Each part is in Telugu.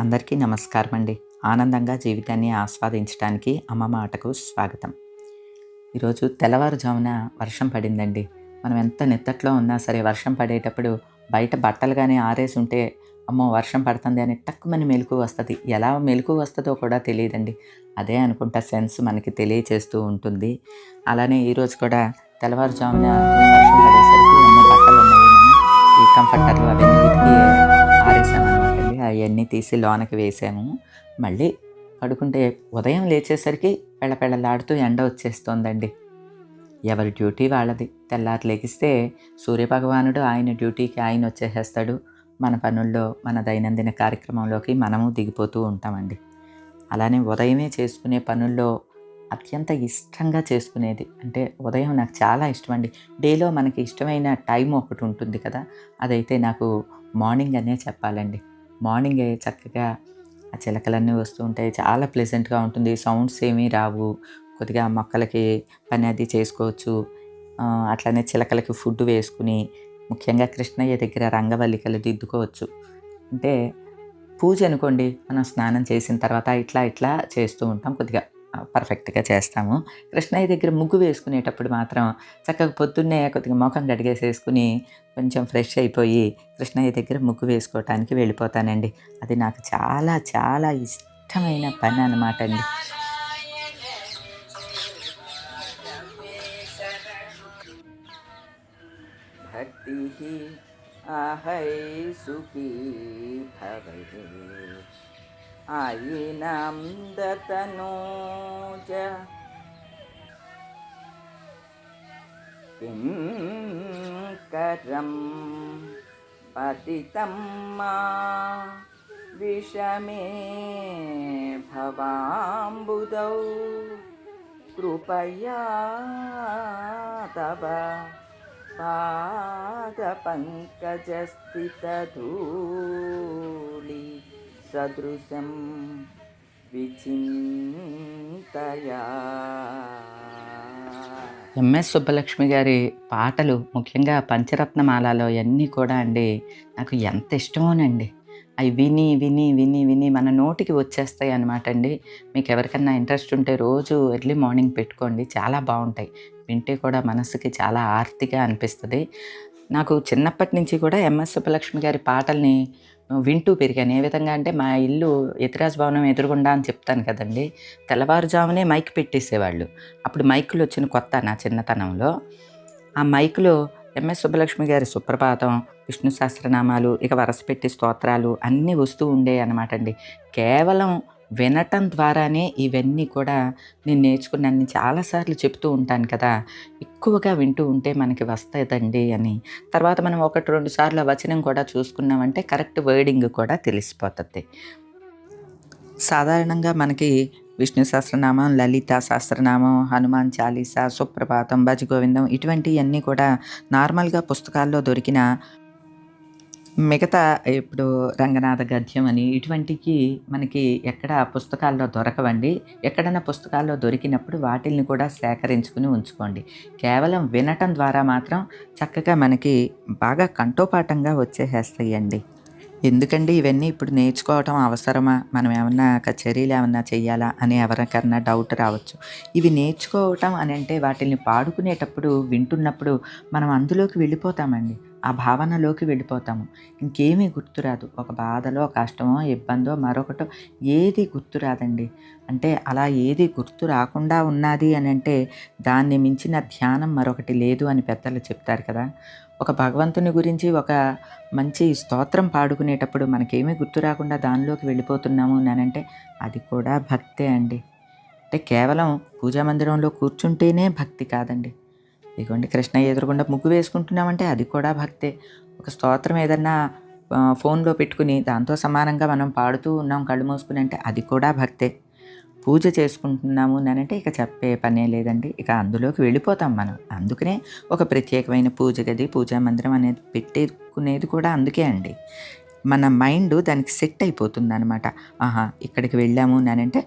అందరికీ నమస్కారం అండి ఆనందంగా జీవితాన్ని ఆస్వాదించడానికి అమ్మ మాటకు స్వాగతం. ఈరోజు తెల్లవారుజామున వర్షం పడిందండి. మనం ఎంత నిత్తట్లో ఉన్నా సరే వర్షం పడేటప్పుడు బయట బట్టలు కానీ ఆరేసి ఉంటే అమ్మో వర్షం పడుతుంది అని టక్కుమని మెలకు వస్తుంది. ఎలా మెలకు వస్తుందో కూడా తెలియదండి. అదే అనుకుంటా సెన్స్ మనకి తెలియచేస్తూ ఉంటుంది. అలానే ఈరోజు కూడా తెల్లవారుజామున వర్షం పడేసరికి అమ్మ బట్టలు ఉన్నాయి ఈ కంఫర్టర్లు అవన్నీ ఆరేసాను అవన్నీ తీసి లోనకి వేసాము మళ్ళీ పడుకుంటే ఉదయం లేచేసరికి పెళ్ళపెళ్ళలాడుతూ ఎండ వచ్చేస్తోందండి. ఎవరి డ్యూటీ వాళ్ళది. తెల్లారి లెగిస్తే సూర్యభగవానుడు ఆయన డ్యూటీకి ఆయన వచ్చేసేస్తాడు. మన పనుల్లో మన దైనందిన కార్యక్రమంలోకి మనము దిగిపోతూ ఉంటామండి. అలానే ఉదయమే చేసుకునే పనుల్లో అత్యంత ఇష్టంగా చేసుకునేది. అంటే ఉదయం నాకు చాలా ఇష్టం అండి డేలో మనకి ఇష్టమైన టైం ఒకటి ఉంటుంది కదా అదైతే నాకు మార్నింగ్ అనే చెప్పాలండి. మార్నింగే చక్కగా ఆ చిలకలన్నీ వస్తూ ఉంటాయి. చాలా ప్లెజెంట్గా ఉంటుంది. సౌండ్స్ ఏమీ రావు. కొద్దిగా మొక్కలకి పని అది చేసుకోవచ్చు. అట్లనే చిలకలకి ఫుడ్ వేసుకుని ముఖ్యంగా కృష్ణయ్య దగ్గర రంగవల్లికలు దిద్దుకోవచ్చు. అంటే పూజ అనుకోండి మనం స్నానం చేసిన తర్వాత ఇట్లా ఇట్లా చేస్తూ ఉంటాం కొద్దిగా. పర్ఫెక్ట్గా చేస్తాము. కృష్ణయ్య దగ్గర ముగ్గు వేసుకునేటప్పుడు మాత్రం చక్కగా పొద్దున్నే కొద్దిగా ముఖం గడిగేసేసుకుని కొంచెం ఫ్రెష్ అయిపోయి కృష్ణయ్య దగ్గర ముగ్గు వేసుకోవటానికి వెళ్ళిపోతానండి. అది నాకు చాలా చాలా ఇష్టమైన పని అన్నమాట అండి. భక్తి ఆహై సుఖీ భవే. ఆయినాం దతనోజ కిం కరం పతితం మా విషమే భవాంబుదౌ. కృపయా తవ సదృశం విచింతయా. ఎంఎస్ సుబ్బలక్ష్మి గారి పాటలు ముఖ్యంగా పంచరత్నమాలలో అన్నీ కూడా అండి నాకు ఎంత ఇష్టమోనండి. అవి విని విని విని విని మన నోటికి వచ్చేస్తాయి అనమాట అండి. మీకు ఎవరికన్నా ఇంట్రెస్ట్ ఉంటే రోజు ఎర్లీ మార్నింగ్ పెట్టుకోండి చాలా బాగుంటాయి. వింటే కూడా మనసుకి చాలా ఆర్తిగా అనిపిస్తుంది. నాకు చిన్నప్పటి నుంచి కూడా ఎంఎస్ సుబ్బలక్ష్మి గారి పాటల్ని వింటూ పెరిగాను. ఏ విధంగా అంటే మా ఇల్లు ఎతిరాజ్ భవనం ఎదురుగుండా అని చెప్తాను కదండి. తెల్లవారుజామునే మైక్ పెట్టేసేవాళ్ళు. అప్పుడు మైకులు వచ్చిన కొత్త నా చిన్నతనంలో. ఆ మైకులో ఎంఎస్ సుబ్బలక్ష్మి గారి సుప్రభాతం విష్ణు సహస్రనామాలు ఇక వరసపెట్టి స్తోత్రాలు అన్నీ వస్తూ ఉండే అనమాట అండి. కేవలం వినటం ద్వారానే ఇవన్నీ కూడా నేను నేర్చుకున్నాను. చాలాసార్లు చెప్తూ ఉంటాను కదా ఎక్కువగా వింటూ ఉంటే మనకి వస్తుందండి అని. తర్వాత మనం ఒకటి రెండు సార్లు వచనం కూడా చూసుకున్నామంటే కరెక్ట్ వర్డింగ్ కూడా తెలిసిపోతుంది. సాధారణంగా మనకి విష్ణు సహస్రనామం లలిత సహస్రనామం హనుమాన్ చాలీసా సుప్రభాతం భజగోవిందం ఇటువంటివన్నీ కూడా నార్మల్గా పుస్తకాల్లో దొరికిన మిగతా ఇప్పుడు రంగనాథ గద్యం అని ఇటువంటికి మనకి ఎక్కడ పుస్తకాల్లో దొరకవండి. ఎక్కడైనా పుస్తకాల్లో దొరికినప్పుడు వాటిల్ని కూడా సేకరించుకుని ఉంచుకోండి. కేవలం వినటం ద్వారా మాత్రం చక్కగా మనకి బాగా కంఠోపాఠంగా వచ్చేసేస్తాయండి. ఎందుకండి ఇవన్నీ ఇప్పుడు నేర్చుకోవటం అవసరమా? మనం ఏమన్నా కచేరీలు ఏమన్నా చేయాలా అని ఎవరికన్నా డౌట్ రావచ్చు. ఇవి నేర్చుకోవటం అని అంటే వాటిని పాడుకునేటప్పుడు వింటున్నప్పుడు మనం అందులోకి వెళ్ళిపోతామండి. ఆ భావనలోకి వెళ్ళిపోతాము. ఇంకేమీ గుర్తురాదు. ఒక బాధలో కష్టమో ఇబ్బందో మరొకటో ఏది గుర్తురాదండి. అంటే అలా ఏది గుర్తు రాకుండా ఉన్నది అని అంటే దాన్ని మించిన ధ్యానం మరొకటి లేదు అని పెద్దలు చెప్తారు కదా. ఒక భగవంతుని గురించి ఒక మంచి స్తోత్రం పాడుకునేటప్పుడు మనకేమీ గుర్తు రాకుండా దానిలోకి వెళ్ళిపోతున్నాము అని అంటే అది కూడా భక్తే అండి. అంటే కేవలం పూజా మందిరంలో కూర్చుంటేనే భక్తి కాదండి. ఇదిగోండి కృష్ణ ఎదురుకుండా ముగ్గు వేసుకుంటున్నామంటే అది కూడా భక్తే. ఒక స్తోత్రం ఏదన్నా ఫోన్లో పెట్టుకుని దాంతో సమానంగా మనం పాడుతూ ఉన్నాం కళ్ళు మూసుకుని అంటే అది కూడా భక్తే. పూజ చేసుకుంటున్నాము అంటే ఇక చెప్పే పనే లేదండి. ఇక అందులోకి వెళ్ళిపోతాం మనం. అందుకనే ఒక ప్రత్యేకమైన పూజ గది పూజా మందిరం అనేది పెట్టేకునేది కూడా అందుకే అండి. మన మైండ్ దానికి సెట్ అయిపోతుంది అనమాట ఆహా ఇక్కడికి వెళ్ళాము అంటే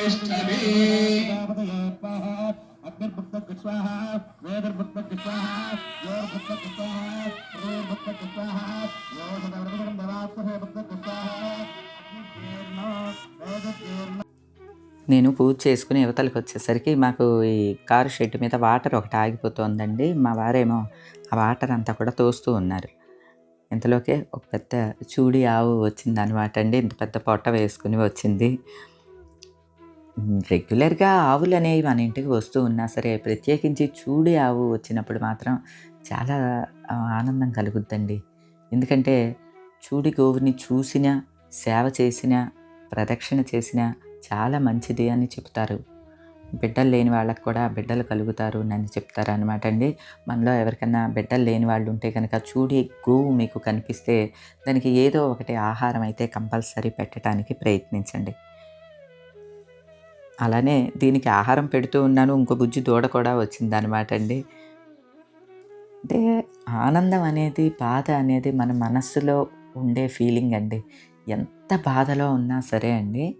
మంతాన్ शतमवसन्तान् शतमिन्द्राग्ने सविता बृहस्पतिः शतायुषा हविषेमं पुनर्दुः शतमानं भवति शतायुः पुरुषः सतेन्द्रिय आयुष्येवेन्द्रिये प्रतिष्ठते నేను పూజ చేసుకుని యువతలకు వచ్చేసరికి మాకు ఈ కారు షెడ్ మీద వాటర్ ఒకటి ఆగిపోతుందండి మా వారేమో ఆ వాటర్ అంతా కూడా తోస్తూ ఉన్నారు ఇంతలోకే ఒక పెద్ద చూడి ఆవు వచ్చింది అనమాట అండి ఇంత పెద్ద పొట్ట వేసుకుని వచ్చింది ఉమ్, రెగ్యులర్గా ఆవులు అనేవి మన ఇంటికి వస్తూ ఉన్నా సరే ప్రత్యేకించి చూడే ఆవు వచ్చినప్పుడు మాత్రం చాలా ఆనందం కలుగుద్దండి. ఎందుకంటే చూడి గోవుని చూసిన సేవ చేసిన ప్రదక్షిణ చేసిన చాలా మంచిది అని చెప్తారు. బిడ్డలు లేని వాళ్ళకు కూడా బిడ్డలు కలుగుతారు నన్ను చెప్తారు అనమాట అండి. మనలో ఎవరికైనా బిడ్డలు లేని వాళ్ళు ఉంటే కనుక చూడి గోవు మీకు కనిపిస్తే దానికి ఏదో ఒకటి ఆహారం అయితే కంపల్సరీ పెట్టడానికి ప్రయత్నించండి. అలానే దీనికి ఆహారం పెడుతూ ఉన్నాను. ఇంకో బుజ్జి దూడ కూడా వచ్చింది అనమాట అండి. అంటే ఆనందం అనేది బాధ అనేది మన మనస్సులో ఉండే ఫీలింగ్ అండి. ఎంత బాధలో ఉన్నా సరే అండి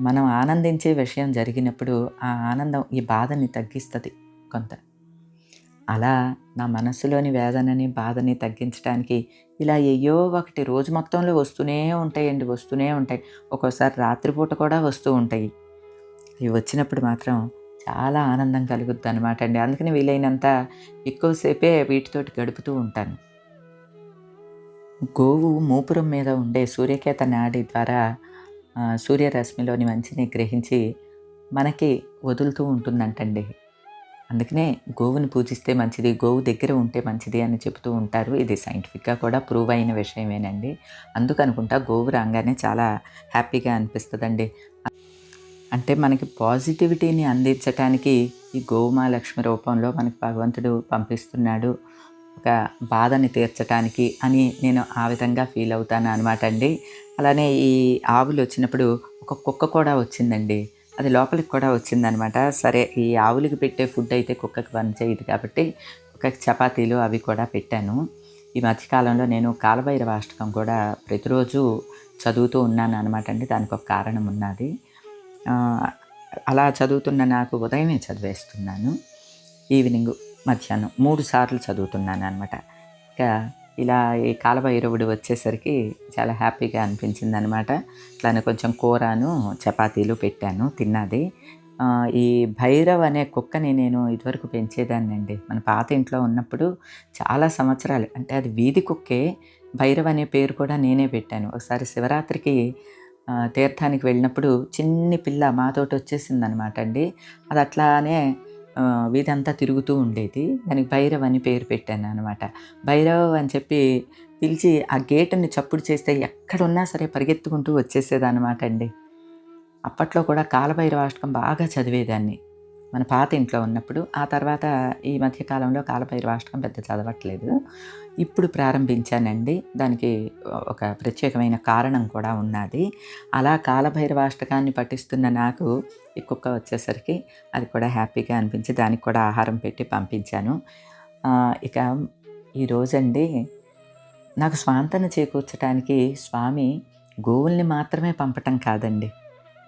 మనం ఆనందించే విషయం జరిగినప్పుడు ఆ ఆనందం ఈ బాధని తగ్గిస్తుంది కొంత. అలా నా మనసులోని వేదనని బాధని తగ్గించడానికి ఇలా ఏయో ఒకటి రోజు మొత్తంలో వస్తూనే ఉంటాయండి వస్తూనే ఉంటాయి. ఒక్కోసారి రాత్రిపూట కూడా వస్తూ ఉంటాయి. ఇవి వచ్చినప్పుడు మాత్రం చాలా ఆనందం కలుగుద్ది అనమాట అండి. అందుకని వీలైనంత ఎక్కువసేపే వీటితోటి గడుపుతూ ఉంటాను. గోవు మూపురం మీద ఉండే సూర్యకేత నాడి ద్వారా సూర్యరశ్మిలోని మంచిని గ్రహించి మనకి వదులుతూ ఉంటుందంటండి. అందుకనే గోవుని పూజిస్తే మంచిది గోవు దగ్గర ఉంటే మంచిది అని చెబుతూ ఉంటారు. ఇది సైంటిఫిక్గా కూడా ప్రూవ్ అయిన విషయమేనండి. అందుకనుకుంటా గోవు రాగానే చాలా హ్యాపీగా అనిపిస్తుందండి. అంటే మనకి పాజిటివిటీని అందించటానికి ఈ గోమాలక్ష్మి రూపంలో మనకి భగవంతుడు పంపిస్తున్నాడు. ఒక బాధని తీర్చటానికి అని నేను ఆ విధంగా ఫీల్ అవుతాను అనమాట అండి. అలానే ఈ ఆవులు వచ్చినప్పుడు ఒక కుక్క కూడా వచ్చిందండి. అది లోపలికి కూడా వచ్చిందనమాట సరే ఈ ఆవులకి పెట్టే ఫుడ్ అయితే కుక్కకి పని చేయదు కాబట్టి కుక్కకి చపాతీలు అవి కూడా పెట్టాను. ఈ మధ్యకాలంలో నేను కాలభైరవ అష్టకం కూడా ప్రతిరోజు చదువుతూ ఉన్నాను అనమాట అండి. దానికి ఒక కారణం ఉన్నది. అలా చదువుతున్న నాకు ఉదయమే చదివేస్తున్నాను. ఈవినింగ్ మధ్యాహ్నం మూడు సార్లు చదువుతున్నాను అనమాట ఇక ఇలా ఈ కాలభైరవుడు వచ్చేసరికి చాలా హ్యాపీగా అనిపించింది అనమాట ఇట్లానే కొంచెం కూరను చపాతీలు పెట్టాను తిన్నది. ఈ భైరవ్ అనే కుక్కని నేను ఇదివరకు పెంచేదాన్నండి. మన పాత ఇంట్లో ఉన్నప్పుడు చాలా సంవత్సరాలు అంటే అది వీధి కుక్కే భైరవ్ అనే పేరు కూడా నేనే పెట్టాను. ఒకసారి శివరాత్రికి తీర్థానికి వెళ్ళినప్పుడు చిన్ని పిల్ల మాతోటి వచ్చేసింది అనమాట అండి. అది అట్లానే వీధంతా తిరుగుతూ ఉండేది. దానికి భైరవ్ అని పేరు పెట్టాను అనమాట భైరవ్ అని చెప్పి పిలిచి ఆ గేటుని చప్పుడు చేస్తే ఎక్కడున్నా సరే పరిగెత్తుకుంటూ వచ్చేసేదనమాట అండి. అప్పట్లో కూడా కాలభైరవాష్టకం బాగా చదివేదాన్ని. మన పాత ఇంట్లో ఉన్నప్పుడు ఆ తర్వాత ఈ మధ్యకాలంలో కాలభైరవాష్టకం పెద్ద చదవట్లేదు. ఇప్పుడు ప్రారంభించానండి. దానికి ఒక ప్రత్యేకమైన కారణం కూడా ఉన్నది. అలా కాలభైరవాష్టకాన్ని పఠిస్తున్న నాకు ఈ కుక్క వచ్చేసరికి అది కూడా హ్యాపీగా అనిపించి దానికి కూడా ఆహారం పెట్టి పంపించాను. ఇక ఈరోజండి నాకు స్వాంతన చేకూర్చడానికి స్వామి గోవుల్ని మాత్రమే పంపటం కాదండి.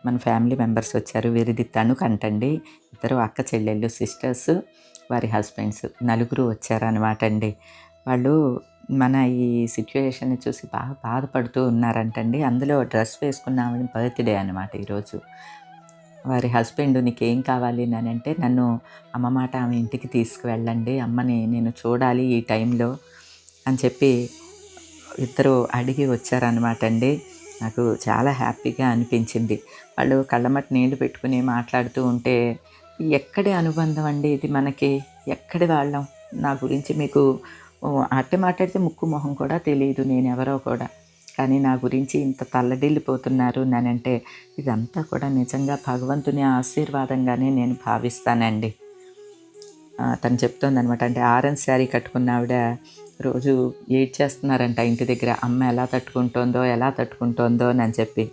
మన ఫ్యామిలీ మెంబర్స్ వచ్చారు. వీరిది తణుకు అంటండి. ఇద్దరు అక్క చెల్లెళ్ళు సిస్టర్స్ వారి హస్బెండ్స్ నలుగురు వచ్చారనమాట అండి వాళ్ళు మన ఈ సిచ్యువేషన్ చూసి బాగా బాధపడుతూ ఉన్నారంటండి. అందులో డ్రెస్ వేసుకున్న ఆవిడ బర్త్డే అనమాట ఈరోజు. వారి హస్బెండ్ నీకేం కావాలి? అని అంటే నన్ను అమ్మ మాట ఆమె ఇంటికి తీసుకువెళ్ళండి. అమ్మని నేను చూడాలి ఈ టైంలో అని చెప్పి ఇద్దరు అడిగి వచ్చారనమాట అండి నాకు చాలా హ్యాపీగా అనిపించింది. వాళ్ళు కళ్ళమట్టి నీళ్ళు పెట్టుకుని మాట్లాడుతూ ఉంటే ఎక్కడి అనుబంధం అండి ఇది మనకి? ఎక్కడి వాళ్ళం? నా గురించి మీకు అట్టే మాట్లాడితే ముక్కు మొహం కూడా తెలియదు నేను ఎవరో కూడా. కానీ నా గురించి ఇంత తల్లడిల్లిపోతున్నారు నేనంటే ఇదంతా కూడా నిజంగా భగవంతుని ఆశీర్వాదంగానే నేను భావిస్తానండి. తను చెప్తోందనమాట అంటే ఆరెంజ్ శారీ కట్టుకున్న ఆవిడ రోజు ఏడ్ చేస్తున్నారంట ఇంటి దగ్గర అమ్మ ఎలా తట్టుకుంటుందో ఎలా తట్టుకుంటుందో అని చెప్పి.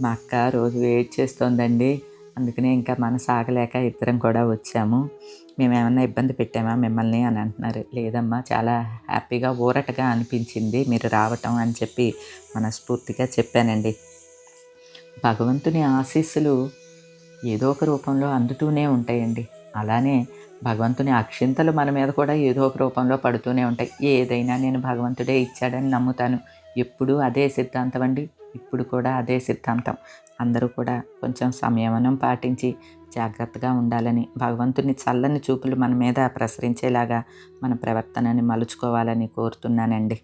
మా అక్క రోజు వెయిట్ చేస్తోందండి. అందుకనే ఇంకా మనసు ఆగలేక ఇద్దరం కూడా వచ్చాము. మేము ఏమన్నా ఇబ్బంది పెట్టామా మిమ్మల్ని అని అంటున్నారు. లేదమ్మా చాలా హ్యాపీగా ఊరటగా అనిపించింది మీరు రావటం అని చెప్పి మనస్ఫూర్తిగా చెప్పానండి. భగవంతుని ఆశీస్సులు ఏదో ఒక రూపంలో అందుతూనే ఉంటాయండి. అలానే భగవంతుని అక్షింతలు మన మీద కూడా ఏదో ఒక రూపంలో పడుతూనే ఉంటాయి. ఏదైనా నేను భగవంతుడే ఇచ్చాడని నమ్ముతాను. ఎప్పుడూ అదే సిద్ధాంతం అండి. ఇప్పుడు కూడా అదే సిద్ధాంతం. అందరూ కూడా కొంచెం సంయమనం పాటించి జాగ్రత్తగా ఉండాలని భగవంతుని చల్లని చూపులు మన మీద ప్రసరించేలాగా మన ప్రవర్తనని మలుచుకోవాలని కోరుతున్నానండి.